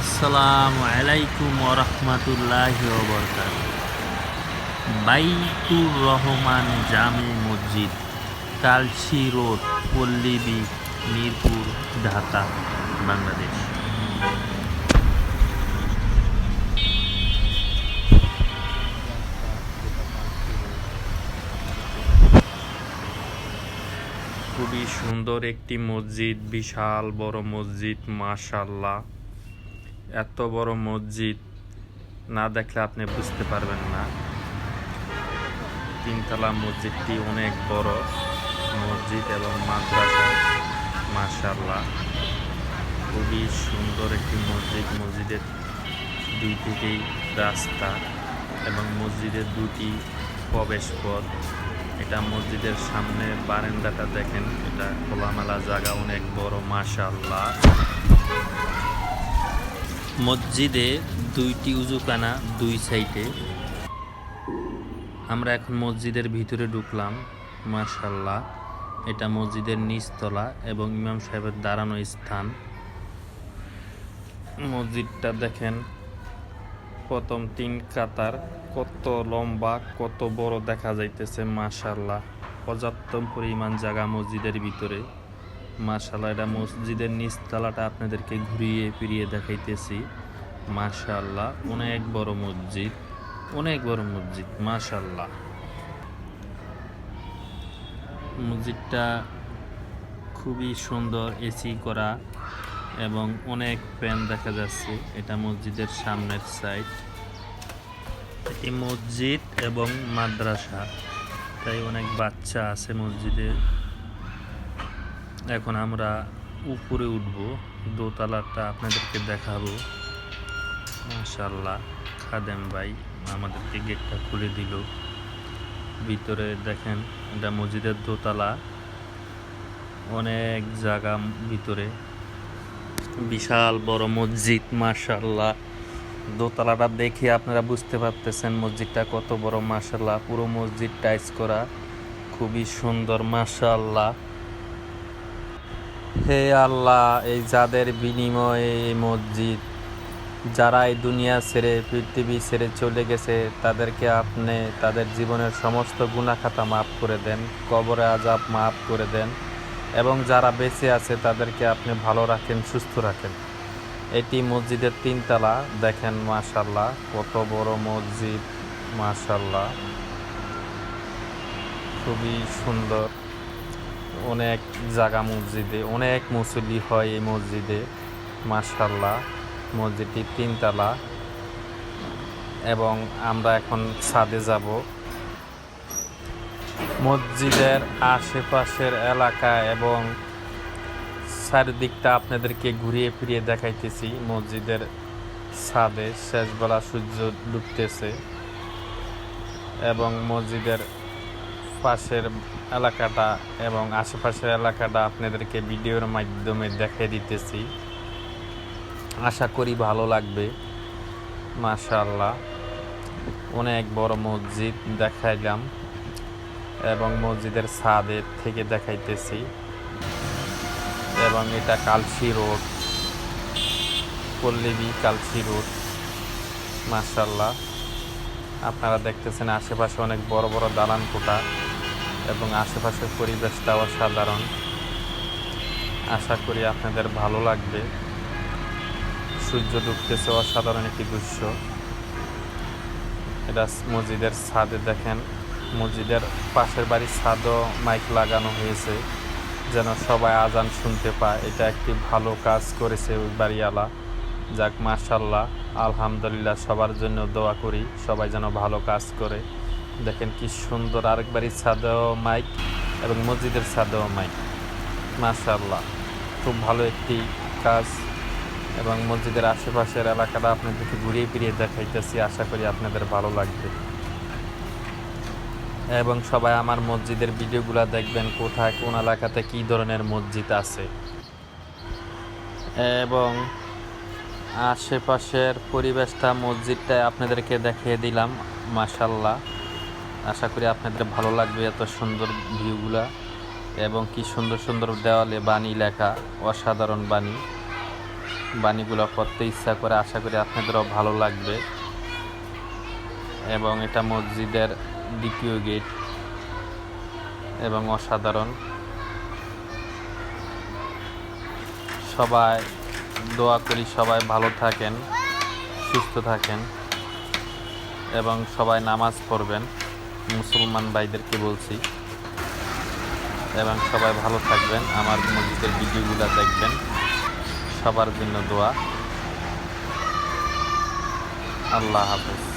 আসসালামু আলাইকুম ওরহমতুল্লাহ বাইতুর রহমান জামে মসজিদ, কালসি রোড, পল্লীবি, মিরপুর, ঢাকা, বাংলাদেশ। খুবই সুন্দর একটি মসজিদ, বিশাল বড় মসজিদ মাশাল্লাহ এত বড় মসজিদ না দেখলে আপনি বুঝতে পারবেন না। তিনতলা মসজিদটি অনেক বড় মসজিদ এবং মাদ্রাসা মাশাল্লাহ খুবই সুন্দর একটি মসজিদ। মসজিদের দুই দিকেই রাস্তা এবং মসজিদের দুটি প্রবেশ পথ এটা মসজিদের সামনে বারান্দাটা দেখেন, এটা খোলামেলা জায়গা, অনেক বড় মাশাল্লাহ মসজিদে দুইটি উজুখানা দুই সাইডে। আমরা এখন মসজিদের ভিতরে ঢুকলাম মাশাল্লাহ এটা মসজিদের নিচতলা এবং ইমাম সাহেবের দাঁড়ানো স্থান। মসজিদটা দেখেন, প্রথম তিন কাতার, কত লম্বা, কত বড় দেখা যাইতেছে মাশাল্লাহ পর্যাপ্ত পরিমাণ জায়গা মসজিদের ভিতরে। মাশাল্লাহ এটা মসজিদের নিচতলাটা আপনাদেরকে ঘুরিয়ে ফিরিয়ে দেখাইতেছি। মাশাল্লাহ অনেক বড় মসজিদ, অনেক বড় মসজিদ মাশাল্লাহ মসজিদটা খুবই সুন্দর এসি করা এবং অনেক ফ্যান দেখা যাচ্ছে, এটা মসজিদের সামনের সাইড। এটি মসজিদ এবং মাদ্রাসা, তাই অনেক বাচ্চা আছে মসজিদে। এখন আমরা উপরে উঠব, দোতলাটা আপনাদেরকে দেখাবো। মাশাল্লাহ খাদেম ভাই আমাদেরকে গেটটা খুলে দিল। ভিতরে দেখেন, এটা মসজিদের দোতলা। অনেক জায়গা ভিতরে। বিশাল বড় মসজিদ মাশাল্লাহ দোতলাটা দেখে আপনারা বুঝতে পারতেছেন মসজিদটা কত বড় মাশাল্লাহ পুরো মসজিদ টাইস করা, খুবই সুন্দর মাশাল্লাহ হে আল্লাহ, এই যাদের বিনিময়ে এই মসজিদ, যারা এই দুনিয়া ছেড়ে, পৃথিবী ছেড়ে চলে গেছে, তাদেরকে আপনি তাদের জীবনের সমস্ত গুণাখাতা মাফ করে দেন, কবরে আজাব মাফ করে দেন এবং যারা বেঁচে আছে, তাদেরকে আপনি ভালো রাখেন, সুস্থ রাখেন। এটি মসজিদের তিনতলা, দেখেন মাশাল্লাহ কত বড় মসজিদ মাশাল্লাহ খুবই সুন্দর। অনেক জায়গা মসজিদে, অনেক মুসল্লি হয় এই মসজিদে মাশাল্লাহ মসজিদটি তিনতলা এবং আমরা এখন ছাদে যাব। মসজিদের আশেপাশের এলাকা এবং চারিদিকটা আপনাদেরকে ঘুরিয়ে ফিরিয়ে দেখাইতেছি। মসজিদের ছাদে শেষবেলা সূর্য ডুবতেছে এবং মসজিদের পাশের এলাকাটা এবং আশেপাশের এলাকাটা আপনাদেরকে ভিডিওর মাধ্যমে দেখিয়ে দিতেছি। আশা করি ভালো লাগবে। মাশাল্লাহ অনেক বড় মসজিদ দেখাইলাম এবং মসজিদের ছাদের থেকে দেখাইতেছি। এবং এটা কালসি রোড। পল্লীবি কালসি রোড। মাশাল্লাহ আপনারা দেখতেছেন আশেপাশে অনেক বড় বড় দালান কোটা এবং আশেপাশের পরিবেশটাও সাধারণ আশা করি আপনাদের ভালো লাগবে। সূর্য ডুবতেছে অসাধারণ একটি দৃশ্য। এটা মসজিদের ছাদে দেখেন। মসজিদের পাশের বাড়ির ছাদও মাইক লাগানো হয়েছে, যেন সবাই আজান শুনতে পায়। এটা একটি ভালো কাজ করেছে ওই বাড়িওয়ালা। যাক মার্শাল্লাহ আলহামদুলিল্লাহ, সবার জন্য দোয়া করি। সবাই যেন ভালো কাজ করে। দেখেন কি সুন্দর আরেক বাড়ির ছাদেও মাইক এবং মসজিদের ছাদেও মাইক। মার্শাল্লাহ খুব ভালো একটি কাজ এবং মসজিদের আশেপাশের এলাকাটা আপনাদেরকে ঘুরিয়ে ফিরিয়ে দেখাইতেছি, আশা করি আপনাদের ভালো লাগবে। এবং সবাই আমার মসজিদের ভিডিওগুলো দেখবেন কোথায়, কোন এলাকাতে কি ধরনের মসজিদ আছে। এবং আশেপাশের পরিবেশটা মসজিদটা আপনাদেরকে দেখিয়ে দিলাম মাশাল্লাহ আশা করি আপনাদের ভালো লাগবে এত সুন্দর ভিউগুলা এবং কি সুন্দর সুন্দর দেওয়ালে বাণী লেখা, অসাধারণ বাণী। বাণীগুলো পড়তে ইচ্ছা করে আশা করি আপনাদেরও ভালো লাগবে। এবং এটা মসজিদের দ্বিতীয় গেট এবং অসাধারণ। সবাই দোয়া করি সবাই ভালো থাকেন, সুস্থ থাকেন এবং সবাই নামাজ পড়বেন। মুসলমান ভাইদেরকে বলছি। এবং সবাই ভালো থাকবেন। আমার মসজিদের ভিডিওগুলো দেখবেন। সবার জন্য দোয়া। আল্লাহ হাফেজ।